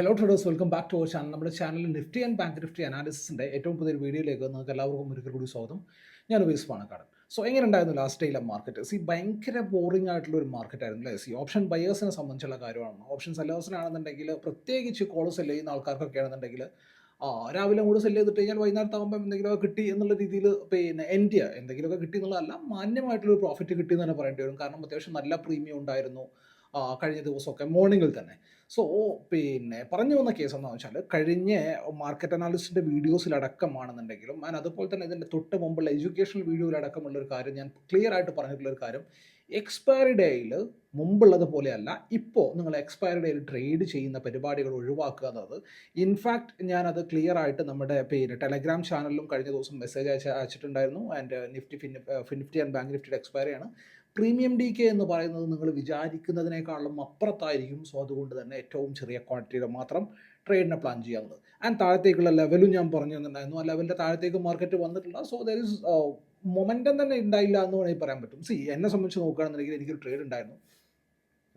Hello traders welcome back to our channel നമ്മുടെ ചാനലിൽ Nifty and bank Nifty അനാലിസിന്റെ ഏറ്റവും പുതിയ വീഡിയോയിലേക്ക് നിങ്ങൾക്ക് എല്ലാവർക്കും ഒരിക്കൽ കൂടി സ്വാഗതം. ഞാൻ ഉപയോഗിച്ച് പാണക്കാട് സോ എങ്ങനെ ഉണ്ടായിരുന്നു ലാസ്റ്റ് ഡേയിലെ മാർക്കറ്റ് സി ഭയങ്കര ബോറിംഗ് ആയിട്ടുള്ള ഒരു മാർക്കറ്റ് ആയിരുന്നു അല്ലേ? സി ഓപ്ഷൻ ബയേഴ്സിനെ സംബന്ധിച്ചുള്ള കാര്യമാണ്. ഓപ്ഷൻ സെല്ലേഴ്സിനാണെന്നുണ്ടെങ്കിൽ പ്രത്യേകിച്ച് കോൾ സെല്ല് ചെയ്യുന്ന ആൾക്കാർക്കൊക്കെ ആണെന്നുണ്ടെങ്കിൽ രാവിലെ കൂടെ സെല്ല് ചെയ്തിട്ട് കഴിഞ്ഞാൽ വൈകുന്നേരത്താകുമ്പോൾ എന്തെങ്കിലുമൊക്കെ കിട്ടി എന്നുള്ള രീതിയിൽ പിന്നെ എന്റെ എന്തെങ്കിലുമൊക്കെ കിട്ടി എന്നുള്ളതല്ല മാന്യമായിട്ടുള്ള ഒരു പ്രോഫിറ്റ് കിട്ടി എന്ന് തന്നെ പറയേണ്ടി വരും. കാരണം അത്യാവശ്യം നല്ല പ്രീമിയം ഉണ്ടായിരുന്നു. കഴിഞ്ഞ ദിവസമൊക്കെ മോർണിംഗിൽ തന്നെ. സോ പിന്നെ പറഞ്ഞു വന്ന കേസ് എന്താണെന്ന് വെച്ചാൽ കഴിഞ്ഞ മാർക്കറ്റ് അനാലിസ്റ്റിന്റെ വീഡിയോസിലടക്കമാണെന്നുണ്ടെങ്കിലും ഞാൻ അതുപോലെ തന്നെ ഇതിന്റെ തൊട്ട് മുമ്പുള്ള എഡ്യൂക്കേഷണൽ വീഡിയോയിലടക്കമുള്ള ഒരു കാര്യം ഞാൻ ക്ലിയർ ആയിട്ട് പറഞ്ഞിട്ടുള്ള ഒരു കാര്യം എക്സ്പയറി ഡേയിൽ മുമ്പുള്ളത് പോലെയല്ല ഇപ്പോൾ നിങ്ങൾ എക്സ്പയറി ഡേയിൽ ട്രേഡ് ചെയ്യുന്ന പരിപാടികൾ ഒഴിവാക്കുക എന്നത് ഇൻഫാക്ട് ഞാനത് ക്ലിയർ ആയിട്ട് നമ്മുടെ പേര് ടെലഗ്രാം ചാനലിലും കഴിഞ്ഞ ദിവസം മെസ്സേജ് അയച്ച അയച്ചിട്ടുണ്ടായിരുന്നു. And Nifty fin FinNifty and bank നിഫ്റ്റിയുടെ എക്സ്പയറി ആണ്. പ്രീമിയം ഡി കെ എന്ന് പറയുന്നത് നിങ്ങൾ വിചാരിക്കുന്നതിനേക്കാളും അപ്പുറത്തായിരിക്കും. സോ അതുകൊണ്ട് തന്നെ ഏറ്റവും ചെറിയ ക്വാണ്ടിറ്റിയുടെ മാത്രം ട്രേഡിനെ പ്ലാൻ ചെയ്യാവുന്നത്. ആൻഡ് താഴത്തേക്കുള്ള ലെവലും ഞാൻ പറഞ്ഞു തന്നിട്ടുണ്ടായിരുന്നു ആ ലെവലിന്റെ താഴത്തേക്ക് മാർക്കറ്റ് വന്നിട്ടില്ല. സോ ദർ ഇസ് മൊമെന്റം തന്നെ ഉണ്ടായില്ല എന്ന് വേണമെങ്കിൽ പറയാൻ പറ്റും. സി എന്നെ സംബന്ധിച്ച് നോക്കുകയാണെന്നുണ്ടെങ്കിൽ എനിക്കൊരു ട്രേഡ് ഉണ്ടായിരുന്നു.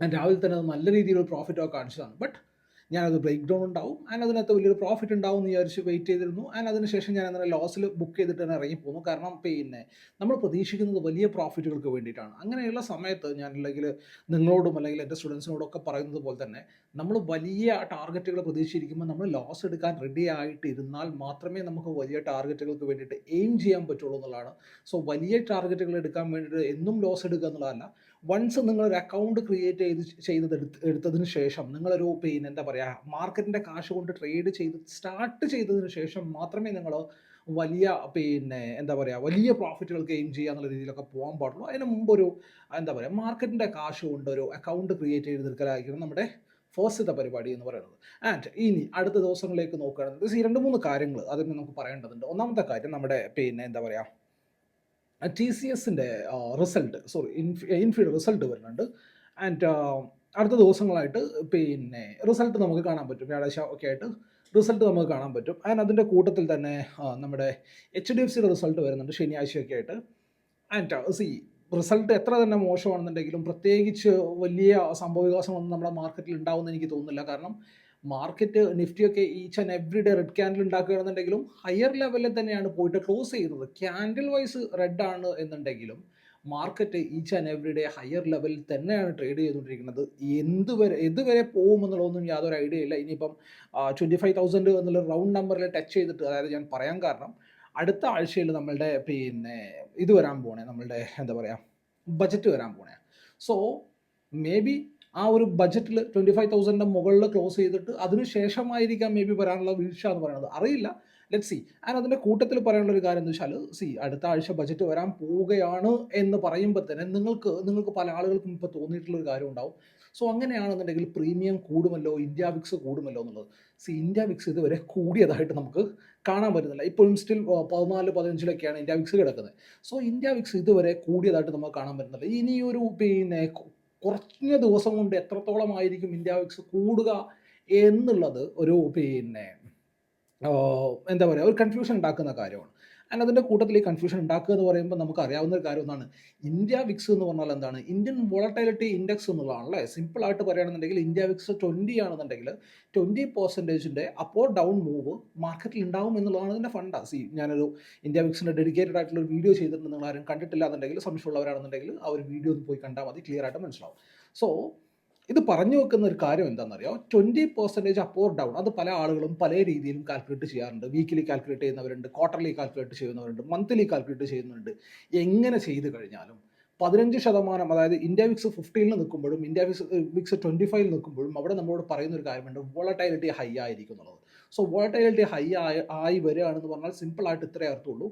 ഞാൻ രാവിലെ തന്നെ അത് നല്ല പ്രോഫിറ്റ് ഒക്കെ കാണിച്ചതാണ്. ബട്ട് ഞാനത് ബ്രേക്ക് ഡൗൺ ഉണ്ടാവും. ആൻഡ് അതിനകത്ത് വലിയൊരു പ്രോഫിറ്റ് ഉണ്ടാവും എന്ന് വിചാരിച്ച് വെയിറ്റ് ചെയ്തിരുന്നു. ആൻഡ് അതിനുശേഷം ഞാൻ അങ്ങനെ ലോസിൽ ബുക്ക് ചെയ്തിട്ട് തന്നെ ഇറങ്ങി പോകുന്നു കാരണം പിന്നെ നമ്മൾ പ്രതീക്ഷിക്കുന്നത് വലിയ പ്രോഫിറ്റുകൾക്ക് വേണ്ടിയിട്ടാണ്. അങ്ങനെയുള്ള സമയത്ത് ഞാൻ അല്ലെങ്കിൽ നിങ്ങളോടും അല്ലെങ്കിൽ എന്റെ സ്റ്റുഡൻസിനോടും ഒക്കെ പറയുന്നത് പോലെ തന്നെ നമ്മൾ വലിയ ടാർഗറ്റുകൾ പ്രതീക്ഷിച്ചിരിക്കുമ്പോൾ നമ്മൾ ലോസ് എടുക്കാൻ റെഡി ആയിട്ട് ഇരുന്നാൽ മാത്രമേ നമുക്ക് വലിയ ടാർഗറ്റുകൾക്ക് വേണ്ടിയിട്ട് എയിം ചെയ്യാൻ പറ്റുള്ളൂ എന്നുള്ളതാണ്. സോ വലിയ ടാർഗറ്റുകൾ എടുക്കാൻ വേണ്ടിയിട്ട് എന്നും ലോസ് എടുക്കുക എന്നുള്ളതല്ല. വൺസ് നിങ്ങളൊരു അക്കൗണ്ട് ക്രിയേറ്റ് ചെയ്ത് ചെയ്തത് എടുത്ത് എടുത്തതിന് ശേഷം നിങ്ങളൊരു പിന്നെ എന്താ പറയുക മാർക്കറ്റിന്റെ കാശ് കൊണ്ട് ട്രേഡ് ചെയ്ത് സ്റ്റാർട്ട് ചെയ്തതിന് ശേഷം മാത്രമേ നിങ്ങൾ വലിയ പിന്നെ എന്താ പറയുക വലിയ പ്രോഫിറ്റുകൾ ഗെയിം ചെയ്യുക എന്നുള്ള രീതിയിലൊക്കെ പോകാൻ പാടുള്ളൂ. അതിന് മുമ്പ് ഒരു എന്താ പറയുക മാർക്കറ്റിന്റെ കാശ് കൊണ്ട് ഒരു അക്കൗണ്ട് ക്രിയേറ്റ് ചെയ്ത് എടുക്കലായിരിക്കണം നമ്മുടെ ഫോസ്റ്റത്തെ പരിപാടി എന്ന് പറയുന്നത്. ആൻഡ് ഇനി അടുത്ത ദിവസങ്ങളിലേക്ക് നോക്കുകയാണെങ്കിൽ ഈ രണ്ട് മൂന്ന് കാര്യങ്ങൾ അതിന് നമുക്ക് പറയേണ്ടതുണ്ട്. ഒന്നാമത്തെ കാര്യം നമ്മുടെ പിന്നെ എന്താ പറയുക ടി സി എസിന്റെ റിസൾട്ട് സോറി ഇൻഫീഡ് റിസൾട്ട് വരുന്നുണ്ട്. ആൻഡ് അടുത്ത ദിവസങ്ങളായിട്ട് പിന്നെ റിസൾട്ട് നമുക്ക് കാണാൻ പറ്റും. വ്യാഴാഴ്ച ഒക്കെ ആയിട്ട് റിസൾട്ട് നമുക്ക് കാണാൻ പറ്റും. ആൻഡ് അതിന്റെ കൂട്ടത്തിൽ തന്നെ നമ്മുടെ എച്ച് ഡി എഫ് സിയുടെ റിസൾട്ട് വരുന്നുണ്ട് ശനിയാഴ്ചയൊക്കെ ആയിട്ട്. ആൻഡ് സി റിസൾട്ട് എത്ര തന്നെ മോശമാണെന്നുണ്ടെങ്കിലും പ്രത്യേകിച്ച് വലിയ സംഭവവികാസമൊന്നും നമ്മുടെ മാർക്കറ്റിൽ ഉണ്ടാവുമെന്ന് എനിക്ക് തോന്നുന്നില്ല. കാരണം market നിഫ്റ്റിയൊക്കെ each and every day red candle ഉണ്ടാക്കുകയാണെന്നുണ്ടെങ്കിലും higher ലെവലിൽ തന്നെയാണ് പോയിട്ട് ക്ലോസ് ചെയ്യുന്നത്. ക്യാൻഡിൽ വൈസ് റെഡ് ആണ് എന്നുണ്ടെങ്കിലും market each and every day higher ലെവലിൽ തന്നെയാണ് ട്രേഡ് ചെയ്തുകൊണ്ടിരിക്കുന്നത്. എന്തുവരെ എതുവരെ പോകുമെന്നുള്ളതൊന്നും യാതൊരു ഐഡിയ ഇല്ല. ഇനിയിപ്പം ട്വന്റി ഫൈവ് തൗസൻഡ് എന്നുള്ള റൗണ്ട് നമ്പറിൽ ടച്ച് ചെയ്തിട്ട് അതായത് ഞാൻ പറയാൻ കാരണം അടുത്ത ആഴ്ചയിൽ നമ്മളുടെ പിന്നെ ഇത് വരാൻ പോണേ നമ്മളുടെ എന്താ പറയുക ബജറ്റ് വരാൻ പോണേ. സോ മേ ബി ആ ഒരു ബജറ്റിൽ ട്വന്റി ഫൈവ് തൗസൻഡിന്റെ മുകളിൽ ക്ലോസ് ചെയ്തിട്ട് അതിന് ശേഷമായിരിക്കാം മേ ബി വരാനുള്ള വീഴ്ച എന്ന് പറയുന്നത്. അറിയില്ല. ലെറ്റ് സി ആൻഡ് അതിന്റെ കൂട്ടത്തിൽ പറയാനുള്ള ഒരു കാര്യം എന്ന് വെച്ചാൽ സി അടുത്ത ആഴ്ച ബജറ്റ് വരാൻ പോവുകയാണ് എന്ന് പറയുമ്പോൾ തന്നെ നിങ്ങൾക്ക് നിങ്ങൾക്ക് പല ആളുകൾക്കും ഇപ്പോൾ തോന്നിയിട്ടുള്ള ഒരു കാര്യം ഉണ്ടാവും. സോ അങ്ങനെയാണെന്നുണ്ടെങ്കിൽ പ്രീമിയം കൂടുമല്ലോ ഇന്ത്യ വിക്സ് കൂടുമല്ലോ എന്നുള്ളത്. സി ഇന്ത്യ വിക്സ് ഇതുവരെ കൂടിയതായിട്ട് നമുക്ക് കാണാൻ പറ്റുന്നില്ല. ഇപ്പോഴും സ്റ്റിൽ പതിനാല് പതിനഞ്ചിലൊക്കെയാണ് ഇന്ത്യ വിക്സ് കിടക്കുന്നത്. സോ ഇന്ത്യ വിക്സ് ഇതുവരെ കൂടിയതായിട്ട് നമുക്ക് കാണാൻ പറ്റുന്നില്ല. ഇനിയൊരു പിന്നെ കു- കുറഞ്ഞ ദിവസം കൊണ്ട് എത്രത്തോളം ആയിരിക്കും ഇന്ത്യ വിക്സ് കൂടുക എന്നുള്ളത് ഒരു പിന്നെ എന്താ പറയുക ഒരു കൺഫ്യൂഷൻ ഉണ്ടാക്കുന്ന കാര്യമാണ്. ആൻഡ് അതിന്റെ കൂട്ടത്തിൽ ഈ കൺഫ്യൂഷൻ ഉണ്ടാക്കുക എന്ന് പറയുമ്പോൾ നമുക്ക് അറിയാവുന്ന ഒരു കാര്യം ഒന്നാണ്. ഇന്ത്യ വിക്സ് എന്ന് പറഞ്ഞാൽ എന്താണ്? ഇന്ത്യൻ വോളട്ടൈലിറ്റി ഇൻഡെക്സ് എന്നുള്ളതാണ് അല്ലേ സിമ്പിളായിട്ട് പറയുകയാണെന്നുണ്ടെങ്കിൽ ഇന്ത്യ വിക്സ് ട്വന്റി ആണെന്നുണ്ടെങ്കിൽ ട്വന്റി പെർസെന്റേജിന്റെ അപ്പോൾ ഡൗൺ മൂവ് മാർക്കറ്റിൽ ഉണ്ടാവും എന്നുള്ളതാണ് ഇതിന്റെ ഫണ്ടാ സി ഞാനൊരു ഇന്ത്യ വിക്സിന്റെ ഡെഡിക്കേറ്റഡ് ആയിട്ടുള്ള ഒരു വീഡിയോ ചെയ്തിട്ടുണ്ട്. നിങ്ങൾ ആരും കണ്ടിട്ടില്ല എന്നുണ്ടെങ്കിൽ സംശയമുള്ളവരാണെന്നുണ്ടെങ്കിൽ ആ ഒരു വീഡിയോ ഒന്ന് പോയി കണ്ടാൽ മതി. ക്ലിയർ ആയിട്ട് മനസ്സിലാവും. സോ ഇത് പറഞ്ഞു വെക്കുന്ന ഒരു കാര്യം എന്താണെന്നറിയോ? Twenty percentage up or down അത് പല ആളുകളും പല രീതിയിലും കാൽക്കുലേറ്റ് ചെയ്യാറുണ്ട്. വീക്കിലി കാൽക്കുലേറ്റ് ചെയ്യുന്നവരുണ്ട് ക്വാർട്ടർലി കാൽക്കുലേറ്റ് ചെയ്യുന്നവരുണ്ട് മന്ത്ലി കാൽക്കുലേറ്റ് ചെയ്യുന്നുണ്ട് എങ്ങനെ ചെയ്ത് കഴിഞ്ഞാലും പതിനഞ്ച് ശതമാനം അതായത് ഇന്ത്യ വിക്സ് ഫിഫ്റ്റീനിൽ നിൽക്കുമ്പോഴും ഇന്ത്യ വിക്സ് വിക്സ് ട്വന്റി ഫൈവിൽ നിൽക്കുമ്പോഴും അവിടെ നമ്മളോട് പറയുന്ന ഒരു കാര്യമുണ്ട് വോളറ്റൈലിറ്റി ഹൈ ആയിരിക്കും എന്നുള്ളത്. സോ വോളറ്റൈലിറ്റി ഹൈ ആയി ആയി വരികയാണെന്ന് പറഞ്ഞാൽ സിമ്പിളായിട്ട് ഇത്രേ അർത്ഥമുള്ളൂ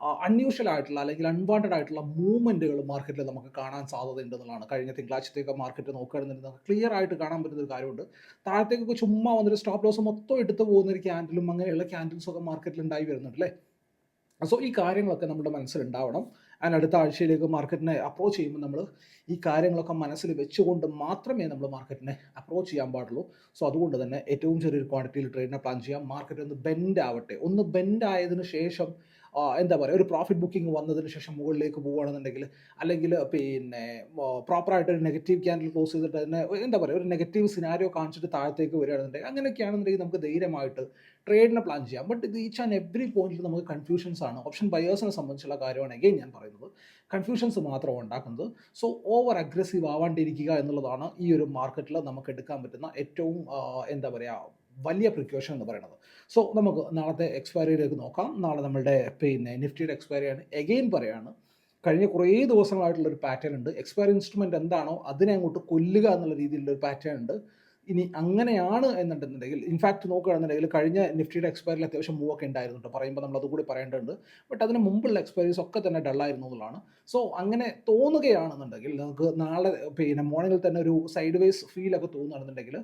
അൺയൂഷ്വൽ ആയിട്ടുള്ള അല്ലെങ്കിൽ അൺവാണ്ടഡ് ആയിട്ടുള്ള മൂവ്മെന്റുകൾ മാർക്കറ്റിൽ നമുക്ക് കാണാൻ സാധ്യത ഉണ്ടെന്നുള്ളതാണ്. കഴിഞ്ഞ തിങ്കളാഴ്ചത്തേക്ക് മാർക്കറ്റ് നോക്കുകയാണെന്നുണ്ടെങ്കിൽ ക്ലിയർ ആയിട്ട് കാണാൻ പറ്റുന്ന ഒരു കാര്യമുണ്ട്. താഴത്തേക്കൊക്കെ ചുമ്മാ വന്നൊരു സ്റ്റോപ്പ് ലോസ് മൊത്തം എടുത്തു പോകുന്ന ഒരു ക്യാൻഡിലും അങ്ങനെയുള്ള ക്യാൻഡിൽസ് ഒക്കെ മാർക്കറ്റിൽ ഉണ്ടായി വരുന്നുണ്ട് അല്ലേ? സോ ഈ കാര്യങ്ങളൊക്കെ നമ്മുടെ മനസ്സിലുണ്ടാവണം ആൻഡ് അടുത്ത ആഴ്ചയിലേക്ക് മാർക്കറ്റിനെ അപ്രോച്ച് ചെയ്യുമ്പോൾ നമ്മൾ ഈ കാര്യങ്ങളൊക്കെ മനസ്സിൽ വെച്ചുകൊണ്ട് മാത്രമേ നമ്മൾ മാർക്കറ്റിനെ അപ്രോച്ച് ചെയ്യാൻ പാടുള്ളൂ. സോ അതുകൊണ്ട് തന്നെ ഏറ്റവും ചെറിയൊരു ക്വാണ്ടിറ്റിയിൽ ട്രേഡിനെ പ്ലാൻ ചെയ്യാം. മാർക്കറ്റ് ഒന്ന് ബെൻഡ് ആവട്ടെ. ഒന്ന് ബെൻഡ് ആയതിനു ശേഷം എന്താ പറയുക ഒരു പ്രോഫിറ്റ് ബുക്കിംഗ് വന്നതിന് ശേഷം മുകളിലേക്ക് പോവുകയാണെന്നുണ്ടെങ്കിൽ അല്ലെങ്കിൽ പിന്നെ പ്രോപ്പറായിട്ട് ഒരു നെഗറ്റീവ് ക്യാൻഡിൽ ക്ലോസ് ചെയ്തിട്ട് തന്നെ എന്താ പറയുക ഒരു നെഗറ്റീവ് സിനാരിയോ കാണിച്ചിട്ട് താഴത്തേക്ക് വരികയാണെന്നുണ്ടെങ്കിൽ അങ്ങനെയൊക്കെയാണെന്നുണ്ടെങ്കിൽ നമുക്ക് ധൈര്യമായിട്ട് ട്രേഡിനെ പ്ലാൻ ചെയ്യാം. ബട്ട് ഈച്ച് ആൻഡ് എവറി പോയിന്റിൽ നമുക്ക് കൺഫ്യൂഷൻസ് ആണ്. ഓപ്ഷൻ ബയേഴ്സിനെ സംബന്ധിച്ചുള്ള കാര്യമാണ് again ഞാൻ പറയുന്നത്. കൺഫ്യൂഷൻസ് മാത്രമാണ് ഉണ്ടാക്കുന്നത്. സോ ഓവർ അഗ്രസീവ് ആവാണ്ടിരിക്കുക എന്നുള്ളതാണ് ഈ ഒരു മാർക്കറ്റിൽ നമുക്ക് എടുക്കാൻ പറ്റുന്ന ഏറ്റവും എന്താ പറയുക വലിയ പ്രിക്കോഷൻ എന്ന് പറയുന്നത്. സോ നമുക്ക് നാളത്തെ എക്സ്പയറിയിലേക്ക് നോക്കാം. നാളെ നമ്മുടെ പിന്നെ നിഫ്റ്റിയുടെ എക്സ്പയറി ആണ്. എഗെയിൻ പറയാണ് കഴിഞ്ഞ കുറേ ദിവസങ്ങളായിട്ടുള്ള ഒരു പാറ്റേൺ ഉണ്ട്. എക്സ്പയർ ഇൻസ്ട്രുമെന്റ് എന്താണോ അതിനെ അങ്ങോട്ട് കൊല്ലുക എന്നുള്ള രീതിയിലുള്ള ഒരു പാറ്റേൺ ഉണ്ട്. ഇനി അങ്ങനെയാണ് എന്നുണ്ടെന്നുണ്ടെങ്കിൽ ഇൻഫാക്ട് നോക്കുകയാണെന്നുണ്ടെങ്കിൽ കഴിഞ്ഞ നിഫ്റ്റിയുടെ എക്സ്പയറിൽ അത്യാവശ്യം മൂവ് ഒക്കെ ഉണ്ടായിരുന്നു കേട്ടോ പറയുമ്പോൾ നമ്മൾ അതുകൂടി പറയേണ്ടതുണ്ട്. ബട്ട് അതിന് മുമ്പുള്ള എക്സ്പയറീസ് ഒക്കെ തന്നെ ഡള്ളായിരുന്നു എന്നുള്ളതാണ്. സോ അങ്ങനെ തോന്നുകയാണെന്നുണ്ടെങ്കിൽ നിങ്ങൾക്ക് നാളെ പിന്നെ മോർണിംഗിൽ തന്നെ ഒരു സൈഡ് വേസ് ഫീലൊക്കെ തോന്നുകയാണെന്നുണ്ടെങ്കിൽ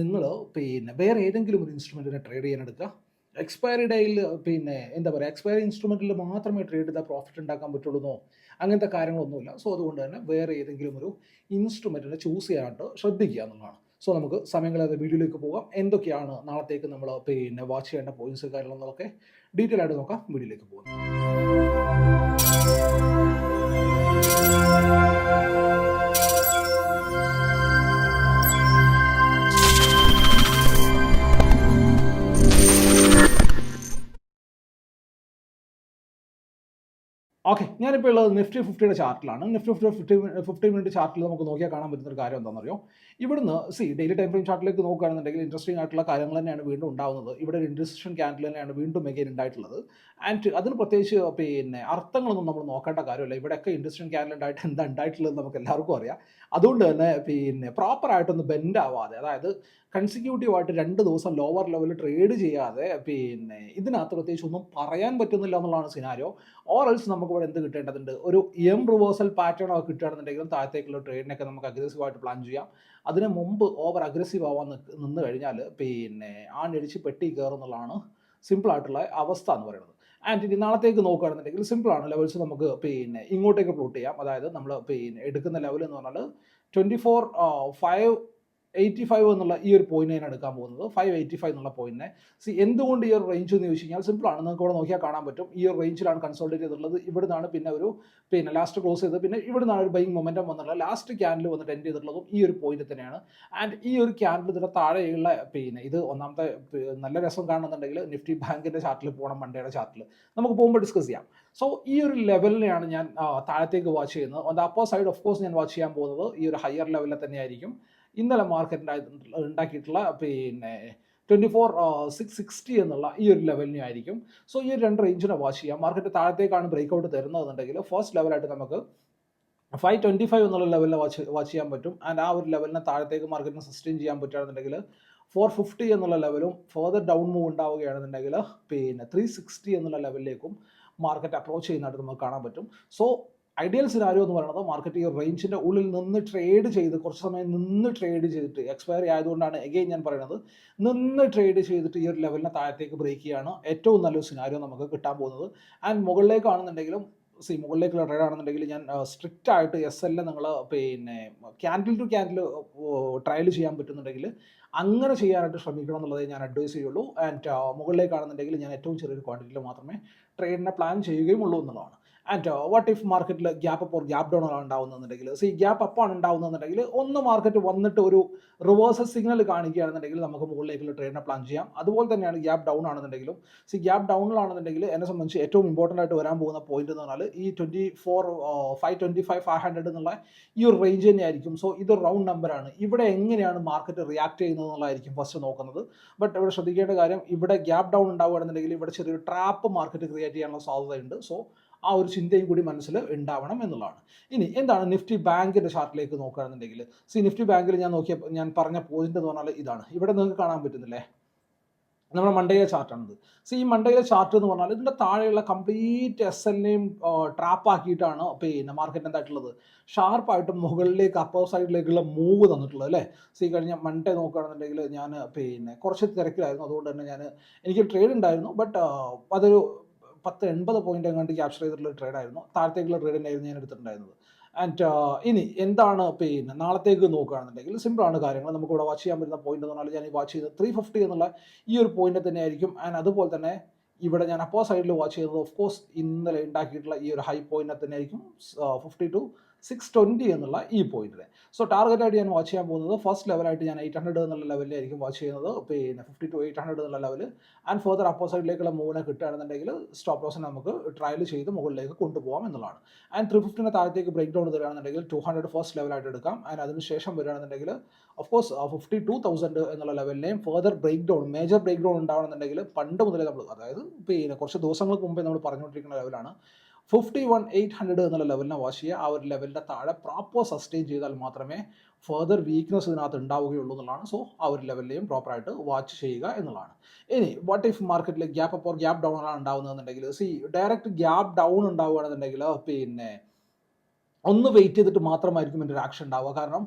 നിങ്ങൾ പിന്നെ വേറെ ഏതെങ്കിലും ഒരു ഇൻസ്ട്രുമെന്റിനെ ട്രേഡ് ചെയ്യാൻ എടുക്കുക. എക്സ്പയറി ഡേയിൽ പിന്നെ എന്താ പറയുക എക്സ്പയറി ഇൻസ്ട്രുമെന്റിൽ മാത്രമേ ട്രേഡ് ചെയ്താൽ പ്രോഫിറ്റ് ഉണ്ടാക്കാൻ പറ്റുള്ളൂ അങ്ങനത്തെ കാര്യങ്ങളൊന്നുമില്ല. സോ അതുകൊണ്ട് തന്നെ വേറെ ഏതെങ്കിലും ഒരു ഇൻസ്ട്രുമെന്റിനെ ചൂസ് ചെയ്യാനായിട്ട് ശ്രദ്ധിക്കുക എന്നുള്ളതാണ്. സോ നമുക്ക് സമയങ്ങളാതെ വീഡിയോയിലേക്ക് പോകാം. എന്തൊക്കെയാണ് നാളത്തേക്ക് നമ്മൾ പിന്നെ വാച്ച് ചെയ്യേണ്ട പോയിന്റ്സ് കാര്യങ്ങളെന്നൊക്കെ ഡീറ്റെയിൽ ആയിട്ട് നോക്കാം. വീഡിയോയിലേക്ക് പോകാം. ഓക്കെ ഞാനിപ്പോൾ ഉള്ളത് നിഫ്റ്റി ഫിഫ്റ്റിയുടെ ചാർട്ടിലാണ് Nifty fifty fifty fifty minute ചാർട്ടിൽ നമുക്ക് നോക്കിയാൽ കാണാൻ പറ്റുന്ന ഒരു കാര്യം എന്താണെന്നറിയോ? ഇവിടുന്ന് സി ഡെയിലി ടൈം ഫ്രെയിം ചാർട്ടിലേക്ക് നോക്കുകയാണെന്നുണ്ടെങ്കിൽ ഇൻട്രസ്റ്റിംഗ് ആയിട്ടുള്ള കാര്യങ്ങൾ തന്നെയാണ് വീണ്ടും ഉണ്ടാകുന്നത് ഇവിടെ ഒരു ഇൻഡസ്ട്രിഷൻ ക്യാൻഡിൽ തന്നെയാണ് വീണ്ടും മെഗെയിൻ ഉണ്ടായിട്ടുള്ളത്. ആൻഡ് അതിന് പ്രത്യേകിച്ച് പിന്നെ അർത്ഥങ്ങളൊന്നും നമ്മൾ നോക്കേണ്ട കാര്യമില്ല. ഇവിടെയൊക്കെ ഇൻഡസ്ട്രിയൻ ക്യാൻഡിൽ ഉണ്ടായിട്ട് എന്താ ഉണ്ടായിട്ടുള്ളത് നമുക്ക് എല്ലാവർക്കും അറിയാം. അതുകൊണ്ട് തന്നെ പിന്നെ പ്രോപ്പറായിട്ടൊന്ന് ബെൻഡ് ആവാതെ അതായത് കൺസിക്യൂട്ടീവ് ആയിട്ട് രണ്ട് ദിവസം ലോവർ ലെവലിൽ ട്രേഡ് ചെയ്യാതെ പിന്നെ ഇതിനകത്ത് പ്രത്യേകിച്ച് ഒന്നും പറയാൻ പറ്റുന്നില്ല എന്നുള്ളതാണ് സിനാരിയോ ഓർ എൽസ് നമുക്ക് ഇവിടെ എന്ത് കിട്ടേണ്ടതുണ്ട്? ഒരു എം റിവേഴ്സൽ പാറ്റേൺ ഒക്കെ കിട്ടുകയാണെന്നുണ്ടെങ്കിലും താഴത്തേക്കുള്ള ട്രേഡിനൊക്കെ നമുക്ക് അഗ്രസീവായിട്ട് പ്ലാൻ ചെയ്യാം. അതിന് മുമ്പ് ഓവർ അഗ്രസീവ് ആവാൻ നിന്ന് കഴിഞ്ഞാൽ പിന്നെ ആണിടിച്ച് പെട്ടി കയറുന്നുള്ളതാണ് സിമ്പിളായിട്ടുള്ള അവസ്ഥ എന്ന് പറയുന്നത്. ആൻഡ് ഇനി നാളത്തേക്ക് നോക്കുകയാണെന്നുണ്ടെങ്കിൽ സിമ്പിളാണ് ലെവൽസ് നമുക്ക് പിന്നെ ഇങ്ങോട്ടേക്ക് പ്ലോട്ട് ചെയ്യാം. അതായത് നമ്മൾ പിന്നെ എടുക്കുന്ന ലെവൽ എന്ന് പറഞ്ഞാൽ twenty four five eighty five എന്നുള്ള ഈ ഒരു പോയിന്റ് ഞാൻ എടുക്കാൻ പോകുന്നത്. ഫൈവ് എയ്റ്റി ഫൈവ് എന്നുള്ള പോയിന്റിനെ സി എന്തുകൊണ്ട് ഈ ഒരു റേഞ്ച് എന്ന് ചോദിച്ചു കഴിഞ്ഞാൽ സിമ്പിളാണ് നിങ്ങൾക്ക് ഇവിടെ നോക്കിയാൽ കാണാൻ പറ്റും. ഈ ഒരു റേഞ്ചിലാണ് കൺസോൾട്ടേറ്റ് ചെയ്തിട്ടുള്ളത്. ഇവിടുന്നാണ് പിന്നെ ഒരു പിന്നെ ലാസ്റ്റ് ക്ലോസ് ചെയ്ത് പിന്നെ ഇവിടുന്നാണ് ഒരു ബൈങ് മൊമെന്റം വന്നിട്ടുള്ളത്. ലാസ്റ്റ് ക്യാൻഡിൽ വന്നിട്ട് എൻഡ് ചെയ്തിട്ടുള്ളതും ഈ ഒരു പോയിന്റ് തന്നെയാണ്. ആൻഡ് ഈ ഒരു ക്യാൻഡിൽ ഇതിന്റെ താഴെയുള്ള പിന്നെ ഇത് ഒന്നാമത്തെ നല്ല രസം കാണുന്നുണ്ടെങ്കിൽ നിഫ്റ്റി ബാങ്കിന്റെ ചാർട്ടിൽ പോകണം മണ്ടയുടെ ചാർട്ടിൽ നമുക്ക് പോകുമ്പോൾ ഡിസ്കസ് ചെയ്യാം. സോ ഈ ഒരു ലെവലിനെയാണ് ഞാൻ താഴത്തേക്ക് വാച്ച് ചെയ്യുന്നത്. The upper side of course ഞാൻ വാച്ച് ചെയ്യാൻ പോകുന്നത് ഈ ഒരു ഹയർ ലെവലിൽ തന്നെയായിരിക്കും. ഇന്നലെ മാർക്കറ്റിന്റെ ഉണ്ടാക്കിയിട്ടുള്ള പിന്നെ ട്വന്റി ഫോർ സിക്സ് സിക്സ്റ്റി എന്നുള്ള ഈ ഒരു ലെവലിനെ ആയിരിക്കും. സോ ഈ ഒരു രണ്ട് റേഞ്ചിനെ വാച്ച് ചെയ്യാം. മാർക്കറ്റ് താഴത്തേക്കാണ് ബ്രേക്ക് ഔട്ട് തരുന്നതെന്നുണ്ടെങ്കിൽ ഫസ്റ്റ് ലെവലായിട്ട് നമുക്ക് ഫൈവ് ട്വന്റി ഫൈവ് എന്നുള്ള ലെവലിൽ വാച്ച് വാച്ച് ചെയ്യാൻ പറ്റും. ആൻഡ് ആ ഒരു ലെവലിനെ താഴത്തേക്ക് മാർക്കറ്റിന് സസ്റ്റെയിൻ ചെയ്യാൻ പറ്റുകയാണെന്നുണ്ടെങ്കിൽ ഫോർ ഫിഫ്റ്റി എന്നുള്ള ലെവലും ഫോർദർ ഡൗൺ മൂവ് ഉണ്ടാവുകയാണെന്നുണ്ടെങ്കിൽ പിന്നെ ത്രീ സിക്സ്റ്റി എന്നുള്ള ലെവലിലേക്കും മാർക്കറ്റ് അപ്രോച്ച് ചെയ്യുന്നതായിട്ട് നമുക്ക് കാണാൻ പറ്റും. സോ ഐഡിയൽ സിനാരിയോ എന്ന് പറയുന്നത് മാർക്കറ്റ് ഈ റേഞ്ചിന്റെ ഉള്ളിൽ നിന്ന് ട്രേഡ് ചെയ്ത് കുറച്ച് സമയം നിന്ന് ട്രേഡ് ചെയ്തിട്ട് എക്സ്പയറി ആയതുകൊണ്ടാണ് എഗെയിൻ ഞാൻ പറയുന്നത്. നിന്ന് ട്രേഡ് ചെയ്തിട്ട് ഈ ഒരു ലെവലിനെ താഴത്തേക്ക് ബ്രേക്ക് ചെയ്യാണ് ഏറ്റവും നല്ലൊരു സിനാരിയോ നമുക്ക് കിട്ടാൻ പോകുന്നത്. ആൻഡ് മുകളിലേക്കാണെന്നുണ്ടെങ്കിലും സി മുകളിലേക്കുള്ള ട്രേഡ് ആണെന്നുണ്ടെങ്കിൽ ഞാൻ സ്ട്രിക്റ്റ് ആയിട്ട് എസ് എല്ലിൽ നിങ്ങൾ പിന്നെ ക്യാൻഡിൽ ടു ക്യാൻഡിൽ ട്രയൽ ചെയ്യാൻ പറ്റുന്നുണ്ടെങ്കിൽ അങ്ങനെ ചെയ്യാനായിട്ട് ശ്രമിക്കണം എന്നുള്ളതേ ഞാൻ അഡ്വൈസ് ചെയ്യുള്ളൂ. ആൻഡ് മുകളിലേക്കാണെന്നുണ്ടെങ്കിൽ ഞാൻ ഏറ്റവും ചെറിയൊരു ക്വാണ്ടിറ്റിയിൽ മാത്രമേ ട്രേഡിനെ പ്ലാൻ ചെയ്യുകയുമുള്ളൂ എന്നുള്ളതാണ്. ആൻഡ് വാട്ട് ഇഫ് മാർക്കറ്റിൽ ഗ്യാപ്പ് അപ്പോൾ ഗ്യാപ്പ് ഡൗൺ ആണ് ഉണ്ടാവുന്നതെന്നുണ്ടെങ്കിൽ? സി ഗ്യാപ്പ് അപ്പാണ് ഉണ്ടാവുന്നുണ്ടെങ്കിൽ ഒന്ന് മാർക്കറ്റ് വന്നിട്ട് ഒരു റിവേഴ്സൽ സിഗ്നൽ കാണിക്കുകയാണെന്നുണ്ടെങ്കിൽ നമുക്ക് മുകളിലേക്കുള്ള ട്രേഡിനെ പ്ലാൻ ചെയ്യാം. അതുപോലെ തന്നെയാണ് ഗ്യാപ്പ് ഡൗൺ ആണെന്നുണ്ടെങ്കിലും. സോ ഗ്യാപ്പ് ഡൗൺ ഡൗണിലാണെന്നുണ്ടെങ്കിൽ എന്നെ സംബന്ധിച്ച് ഏറ്റവും ഇമ്പോർട്ടന്റ് ആയിട്ട് വരാൻ പോകുന്ന പോയിന്റ് എന്ന് പറഞ്ഞാൽ ഈ twenty four five twenty five five hundred എന്നുള്ള ഈ ഒരു റേഞ്ച് തന്നെയായിരിക്കും. സോ ഇത് റൗണ്ട് നമ്പറാണ് ഇവിടെ എങ്ങനെയാണ് മാർക്കറ്റ് റിയാക്ട് ചെയ്യുന്നത് എന്നുള്ളതായിരിക്കും ഫസ്റ്റ് നോക്കുന്നത്. ബട്ട് ഇവിടെ ശ്രദ്ധിക്കേണ്ട കാര്യം ഇവിടെ ഗ്യാപ്പ് ഡൗൺ ഉണ്ടാവുകയാണെന്നുണ്ടെങ്കിൽ ഇവിടെ ചെറിയൊരു ട്രാപ്പ് മാർക്കറ്റ് ക്രിയേറ്റ് ചെയ്യാനുള്ള സാധ്യതയുണ്ട്. സോ ആ ഒരു ചിന്തയും കൂടി മനസ്സിൽ ഉണ്ടാവണം എന്നുള്ളതാണ്. ഇനി എന്താണ് നിഫ്റ്റി ബാങ്കിന്റെ ചാർട്ടിലേക്ക് നോക്കുകയാണെന്നുണ്ടെങ്കിൽ സി നിഫ്റ്റി ബാങ്കിൽ ഞാൻ നോക്കിയ ഞാൻ പറഞ്ഞ പോയിന്റ് എന്ന് പറഞ്ഞാൽ ഇതാണ്. ഇവിടെ നിങ്ങൾക്ക് കാണാൻ പറ്റുന്നില്ലേ? നമ്മുടെ മണ്ടയിലെ ചാർട്ടാണിത്. സി ഈ മണ്ടയിലെ ചാർട്ട് എന്ന് പറഞ്ഞാൽ ഇതിന്റെ താഴെയുള്ള കംപ്ലീറ്റ് എസ് ആക്കിയിട്ടാണ് ഈ മാർക്കറ്റ് എന്തായിട്ടുള്ളത്? ഷാർപ്പായിട്ട് മുകളിലേക്ക് അപ്പർ സൈഡിലേക്കുള്ള മൂവ് തന്നിട്ടുള്ളത് അല്ലേ? സി കഴിഞ്ഞ മൺഡേ നോക്കുകയാണെന്നുണ്ടെങ്കിൽ ഞാൻ പിന്നെ കുറച്ച് തിരക്കിലായിരുന്നു. അതുകൊണ്ട് തന്നെ ഞാൻ എനിക്ക് ട്രേഡ് ഉണ്ടായിരുന്നു. ബട്ട് അതൊരു പത്ത് എൺപത് പോയിന്റ് എങ്ങാണ്ട് ക്യാപ്ചർ ചെയ്തിട്ടുള്ള ട്രേഡ് ആയിരുന്നു. താഴത്തേക്കുള്ള ട്രേഡ് തന്നെയായിരുന്നു ഞാൻ എടുത്തിട്ടുണ്ടായിരുന്നത്. ആൻഡ് ഇനി എന്താണ് പിന്നെ നാളത്തേക്ക് നോക്കുകയാണെന്നുണ്ടെങ്കിൽ സിമ്പിളാണ് കാര്യങ്ങൾ. നമുക്ക് ഇവിടെ വാച്ച് ചെയ്യാൻ പറ്റുന്ന പോയിന്റ് എന്ന് പറഞ്ഞാൽ ഞാൻ വാച്ച് ചെയ്ത് ത്രീ ഫിഫ്റ്റി എന്നുള്ള ഈ ഒരു പോയിന്റ് തന്നെയായിരിക്കും. ആൻഡ് അതുപോലെ തന്നെ ഇവിടെ ഞാൻ അപ്പോ സൈഡിൽ വാച്ച് ചെയ്തത് ഓഫ് കോഴ്സ് ഇന്നലെ ഉണ്ടാക്കിയിട്ടുള്ള ഈ ഒരു ഹൈ പോയിന്റ് തന്നെ ആയിരിക്കും ഫിഫ്റ്റി ടു സിക്സ് ട്വന്റി എന്നുള്ള ഈ പോയിന്റിനെ സോ ടാർഗറ്റ് ആയിട്ട് ഞാൻ വാച്ച് ചെയ്യാൻ പോകുന്നത് ഫസ്റ്റ് ലെവലായിട്ട് ഞാൻ എയ്റ്റ് ഹൺഡ്രഡ് എന്നുള്ള ലെവലിലായിരിക്കും വാച്ച് ചെയ്യുന്നത്. പിന്നെ ഫിഫ്റ്റി ടു എയ്റ്റ് ഹൺഡ്രഡ് എന്നുള്ള ലെവൽ ആൻഡ് ഫർദർ അപ്പോ സൈഡിലേക്കുള്ള മൂവിനെ കിട്ടുകയാണെന്നുണ്ടെങ്കിൽ സ്റ്റോപ്പ് ലോസിനെ നമുക്ക് ട്രയൽ ചെയ്ത് മുകളിലേക്ക് കൊണ്ടുപോകാം എന്നുള്ളതാണ്. ആൻഡ് ത്രീ ഫിഫ്റ്റിനെ താഴത്തേക്ക് ബ്രേക്ക് ഡൗൺ തരികയാണെന്നുണ്ടെങ്കിൽ ടു ഹൺഡ്രഡ് ഫസ്റ്റ് ലെവലായിട്ട് എടുക്കാം. ആൻഡ് അതിനുശേഷം വരികയാണെന്നുണ്ടെങ്കിൽ of course fifty two thousand എന്നുള്ള ലെവലിനെയും further break down major break down ഉണ്ടാവണമെന്നുണ്ടെങ്കിൽ പണ്ട് മുതലേ നമ്മൾ അതായത് പിന്നെ കുറച്ച് ദിവസങ്ങൾക്ക് മുമ്പേ നമ്മൾ പറഞ്ഞുകൊണ്ടിരിക്കുന്ന ലെവലാണ് ഫിഫ്റ്റി വൺ എയ്റ്റ് ഹൺഡ്രഡ് എന്നുള്ള ലെവലിനെ വാച്ച് ചെയ്യുക. ആ ഒരു ലെവലിന്റെ താഴെ പ്രോപ്പർ സസ്റ്റെയിൻ ചെയ്താൽ മാത്രമേ ഫർദർ വീക്ക്നെസ് ഇതിനകത്ത് ഉണ്ടാവുകയുള്ളൂ എന്നുള്ളതാണ്. സോ ആ ഒരു ലെവലിലെയും പ്രോപ്പറായിട്ട് വാച്ച് ചെയ്യുക എന്നുള്ളതാണ്. ഇനി വാട്ട് ഇഫ് മാർക്കറ്റിൽ ഗ്യാപ്പ് അപ്പോൾ ഗ്യാപ്പ് ഡൗൺ ആണ് ഉണ്ടാവുന്നതെന്നുണ്ടെങ്കിൽ സി ഡയറക്റ്റ് ഗ്യാപ്പ് ഡൗൺ ഉണ്ടാവുകയാണെന്നുണ്ടെങ്കിൽ പിന്നെ ഒന്ന് വെയിറ്റ് ചെയ്തിട്ട് മാത്രമായിരിക്കും എന്റെ ഒരു ആക്ഷൻ ഉണ്ടാവുക. കാരണം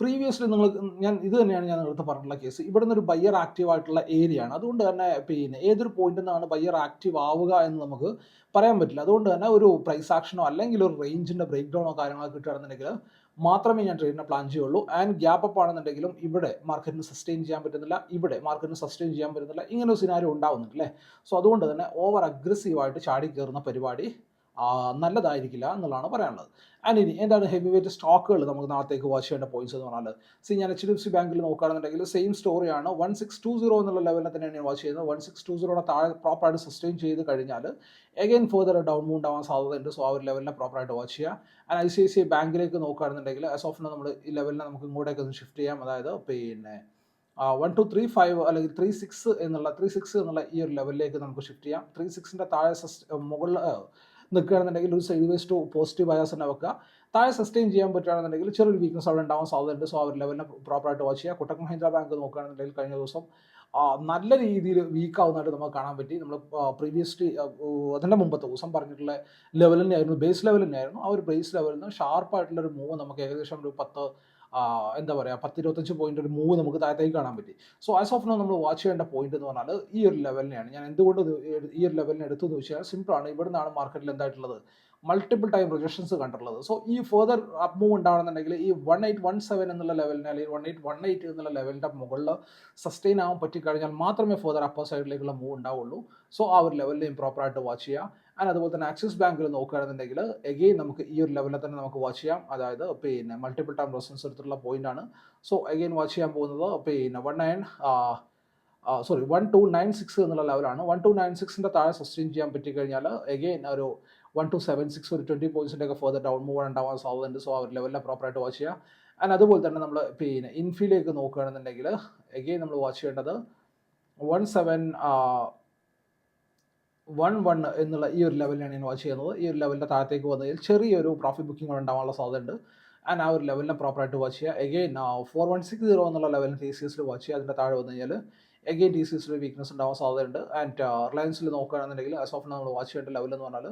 പ്രീവിയസ്ലി നിങ്ങൾ ഞാൻ ഇത് തന്നെയാണ് ഞാൻ നേരത്തെ പറഞ്ഞിട്ടുള്ള കേസ് ഇവിടെ ഒരു ബയ്യർ ആക്റ്റീവ് ആയിട്ടുള്ള ഏരിയ ആണ്. അതുകൊണ്ട് തന്നെ പിന്നെ ഏതൊരു പോയിന്റിൽ നിന്നാണ് ബയ്യർ ആക്റ്റീവ് ആവുക എന്ന് നമുക്ക് പറയാൻ പറ്റില്ല. അതുകൊണ്ട് തന്നെ ഒരു പ്രൈസ് ആക്ഷനോ അല്ലെങ്കിൽ ഒരു റേഞ്ചിന്റെ ബ്രേക്ക് ഡൗണോ കാര്യങ്ങളോ കിട്ടുകയാണെന്നുണ്ടെങ്കിൽ മാത്രമേ ഞാൻ ട്രേഡിനെ പ്ലാൻ ചെയ്യുള്ളൂ. ആൻഡ് ഗ്യാപ്പ് അപ്പ് ആണെന്നുണ്ടെങ്കിലും ഇവിടെ മാർക്കറ്റിന് സസ്റ്റെയിൻ ചെയ്യാൻ പറ്റുന്നില്ല. ഇവിടെ മാർക്കറ്റിന് സസ്റ്റെയിൻ ചെയ്യാൻ പറ്റുന്നില്ല. ഇങ്ങനെ ഒരു സിനാരി ഉണ്ടാവുന്നുണ്ട് അല്ലേ? സോ അതുകൊണ്ട് തന്നെ ഓവർ അഗ്രസീവായിട്ട് ചാടി കയറുന്ന പരിപാടി നല്ലതായിരിക്കില്ല എന്നുള്ളതാണ് പറയാനുള്ളത്. ആൻഡ് ഇനി എന്താണ് ഹെവി വെയിറ്റ് സ്റ്റോക്കുകൾ നമുക്ക് നാളത്തേക്ക് വാച്ച് ചെയ്യേണ്ട പോയിന്റ്സ് എന്ന് പറഞ്ഞാൽ സി ഞാൻ എച്ച് ഡി എഫ് സി ബാങ്കിൽ നോക്കുകയാണെന്നുണ്ടെങ്കിൽ സെയിം സ്റ്റോറിയാണ് വൺ സിക്സ് ടു സീറോ എന്നുള്ള ലെവലിനെ തന്നെയാണ് ഞാൻ വാച്ച് ചെയ്യുന്നത്. വൺ സിക്സ് ടു സീറോയുടെ താഴെ പ്രോപ്പറായിട്ട് സസ്റ്റെയിൻ ചെയ്ത് കഴിഞ്ഞാൽ എഗെയിൻ ഫെർദർ ഡൗൺ മൂവ് ആവാൻ സാധ്യതയുണ്ട്. സോ ആ ഒരു ലെവലിനെ പ്രോപ്പറായിട്ട് വാച്ച് ചെയ്യുക. And I C I C I ബാങ്കിലേക്ക് നോക്കുകയാണെന്നുണ്ടെങ്കിൽ ആസ് ഓഫ് നമ്മൾ ഈ ലെവലിനെ നമുക്ക് ഇങ്ങോട്ടേക്ക് ഒന്ന് ഷിഫ്റ്റ് ചെയ്യാം. അതായത് പിന്നെ വൺ ടു ത്രീ ഫൈവ് അല്ലെങ്കിൽ ത്രീ സിക്സ് എന്നുള്ള ത്രീ സിക്സ് എന്നുള്ള ഈ ഒരു ലെവലിലേക്ക് നമുക്ക് ഷിഫ്റ്റ് ചെയ്യാം. ത്രീ സിക്സിന്റെ താഴെ മുകളിൽ നിൽക്കുകയാണെന്നുണ്ടെങ്കിൽ ഒരു sideways to positive bias തന്നെ വെക്കുക. താഴെ സസ്റ്റെയിൻ ചെയ്യാൻ പറ്റുകയാണെന്നുണ്ടെങ്കിൽ ചെറിയൊരു വീക്ക്നസ് അവിടെ ഉണ്ടാവാൻ സാധ്യതയുണ്ട് സോ ആ ഒരു ലെവലിനെ പ്രോപ്പറായിട്ട് വാച്ച് ചെയ്യുക. കൊട്ടക് മഹീന്ദ്ര ബാങ്ക് നോക്കുകയാണെന്നുണ്ടെങ്കിൽ കഴിഞ്ഞ ദിവസം നല്ല രീതിയിൽ വീക്ക് ആവുന്നതായിട്ട് നമുക്ക് കാണാൻ പറ്റി. നമ്മൾ പ്രീവിയസ്ലി അതിന്റെ മുമ്പത്തെ ദിവസം പറഞ്ഞിട്ടുള്ള ലെവൽ ആയിരുന്നു ബേസ് ലെവൽ തന്നെയായിരുന്നു. ആ ഒരു ബേസ് ലെവലിൽ നിന്ന് ഷാർപ്പായിട്ടുള്ള ഒരു മൂവ് നമുക്ക് ഏകദേശം ഒരു പത്ത് എന്താ പറയുക പത്ത് ഇരുപത്തഞ്ച് പോയിന്റ് ഒരു മൂവ് നമുക്ക് താഴത്തേക്ക് കാണാൻ പറ്റി. സോ ആസ് ഓഫ് നോ നമ്മൾ വാച്ച് ചെയ്യേണ്ട പോയിന്റ് എന്ന് പറഞ്ഞാൽ ഈ ഒരു ലെവലിനെയാണ് ഞാൻ എന്തുകൊണ്ട് ഈ ഒരു ലെവലിനെ എടുത്തു എന്ന് വെച്ചാൽ സിമ്പിളാണ് നിന്നാണ് മാർക്കറ്റിൽ എന്തായിട്ടുള്ളത്? മൾട്ടിപ്പിൾ ടൈം പ്രൊജക്ഷൻസ് കണ്ടിട്ടുള്ളത്. സോ ഈ ഫെർദർ അപ് മൂവ് ഉണ്ടാവണമെന്നുണ്ടെങ്കിൽ ഈ വൺ എയ്റ്റ് വൺ സെവൻ എന്നുള്ള ലെവലിന് അല്ലെങ്കിൽ വൺ എയ്റ്റ് വൺ എയ്റ്റ് എന്നുള്ള ലെവലിന്റെ മുകളിൽ സസ്റ്റെയിൻ ആവാൻ പറ്റിക്കഴിഞ്ഞാൽ മാത്രമേ ഫെർദർ അപ്പർ സൈഡിലേക്കുള്ള മൂവ് ഉണ്ടാവുള്ളൂ. സോ ആ ഒരു ലെവലിനെയും പ്രോപ്പറായിട്ട് വാച്ച് ചെയ്യുക. ആൻഡ് അതുപോലെ തന്നെ ആക്സിസ് ബാങ്കിൽ നോക്കുകയാണെന്നുണ്ടെങ്കിൽ എഗെയിൻ നമുക്ക് ഈ ഒരു ലെവലിൽ തന്നെ നമുക്ക് വാച്ച് ചെയ്യാം. അതായത് പിന്നെ മൾട്ടിപ്പിൾ ടൈം റെസൻസ് എടുത്തിട്ടുള്ള പോയിന്റ് ആണ്. സോ എഗെയിൻ വാച്ച് ചെയ്യാൻ പോകുന്നത് പിന്നെ one nine sorry one two nine six എന്നുള്ള ലെവലാണ് വൺ ടു നയൻ സിക്സിന്റെ താഴെ സസ്റ്റെയിൻ ചെയ്യാൻ പറ്റിക്കഴിഞ്ഞാൽ എഗെയിൻ ഒരു വൺ ടു സെവൻ സിക്സ് ഒരു ട്വന്റി പോയിൻസിന്റെ ഒക്കെ ഫെർദർ ഡൗൺ മൂവ് ഉണ്ടാവാൻ സാധ്യതയുണ്ട് സോ ആ ഒരു ലെവലിനെ പ്രോപ്പറായിട്ട് വാച്ച് ചെയ്യുക ആൻഡ് അതുപോലെ തന്നെ നമ്മൾ പിന്നെ ഇൻഫിയിലേക്ക് നോക്കുകയാണെന്നുണ്ടെങ്കിൽ എഗെയിൻ നമ്മൾ വാച്ച് ചെയ്യേണ്ടത് വൺ സെവൻ വൺ വൺ എന്നുള്ള ഈ ഒരു ലെവലിലാണ് ഞാൻ വാച്ച് ചെയ്യുന്നത്. ഈ ഒരു ലെവലിന്റെ താഴത്തേക്ക് വന്നതിൽ ചെറിയൊരു പ്രോഫിറ്റ് ബുക്കിംഗ് ഉണ്ടാവാനുള്ള സാധ്യതയുണ്ട്. ആൻഡ് ആ ഒരു ലെവലിനെ പ്രോപ്പറായിട്ട് വാച്ച് ചെയ്യുക. Again four one six zero എന്നുള്ള ലെവലിൽ ടി സി എസിൽ വാച്ച് ചെയ്യുക. അതിന്റെ താഴെ വന്നു കഴിഞ്ഞാൽ എഗെയിൻ ടി സി എസിൽ വീക്ക്നസ് ഉണ്ടാവാൻ സാധ്യതയുണ്ട്. ആൻഡ് റിലയൻസിൽ നോക്കുകയാണെന്നുണ്ടെങ്കിൽ ആസ് ഓഫ് നമ്മൾ വാച്ച് ചെയ്യേണ്ട ലെവൽ എന്ന് പറഞ്ഞാൽ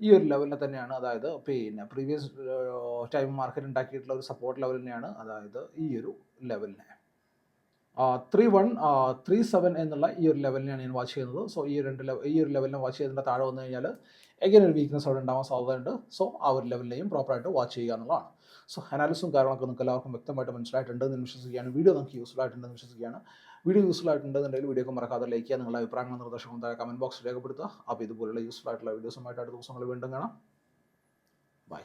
ഈ ഒരു ലെവലിനെ തന്നെയാണ്. അതായത് പിന്നെ പ്രീവിയസ് ടൈം മാർക്കറ്റ് ഉണ്ടാക്കിയിട്ടുള്ള ഒരു സപ്പോർട്ട് ലെവൽ തന്നെയാണ്. അതായത് ഈ ഒരു ലെവലിനെ ത്രീ വൺ ത്രീ സെവൻ എന്നുള്ള ഈ ഒരു ലെവലിനെയാണ് ഞാൻ വാച്ച് ചെയ്യുന്നത്. സോ ഈ രണ്ട് ലെവൽ ഈ ഒരു ലെവലിനെ വാച്ച് ചെയ്തതിന്റെ താഴെ വന്നു കഴിഞ്ഞാൽ എഗൈൻ ഒരു വീക്ക്നെസ് അവിടെ ഉണ്ടാവാൻ സാധ്യതയുണ്ട്. സോ ആ ഒരു ലെവലിനെയും പ്രോപ്പറായിട്ട് വാച്ച് ചെയ്യുക എന്നുള്ളതാണ്. സോ അനാലിസും കാര്യങ്ങളൊക്കെ നിങ്ങൾക്ക് എല്ലാവർക്കും വ്യക്തമായിട്ട് മനസ്സിലായിട്ടുണ്ട് എന്ന് വിശ്വസിക്കുകയാണ്. വീഡിയോ നിങ്ങൾക്ക് യൂസ്ഫുൾ ആയിട്ടുണ്ട് എന്ന് വിശ്വസിക്കുകയാണ്. വീഡിയോ യൂസ്ഫുൾ ആയിട്ടുണ്ടെന്നുണ്ടെങ്കിൽ വീഡിയോ ഒക്കെ മറക്കാതെ ലൈക്ക് ചെയ്യുക. നിങ്ങളുടെ അഭിപ്രായങ്ങളും നിർദ്ദേശങ്ങളും താഴെ കമന്റ് ബോക്സിൽ രേഖപ്പെടുത്തുക. അപ്പോൾ ഇതുപോലുള്ള യൂസ്ഫുൾ ആയിട്ടുള്ള വീഡിയോസുമായിട്ട് അടുത്ത ദിവസങ്ങൾ വീണ്ടും കാണാം. ബൈ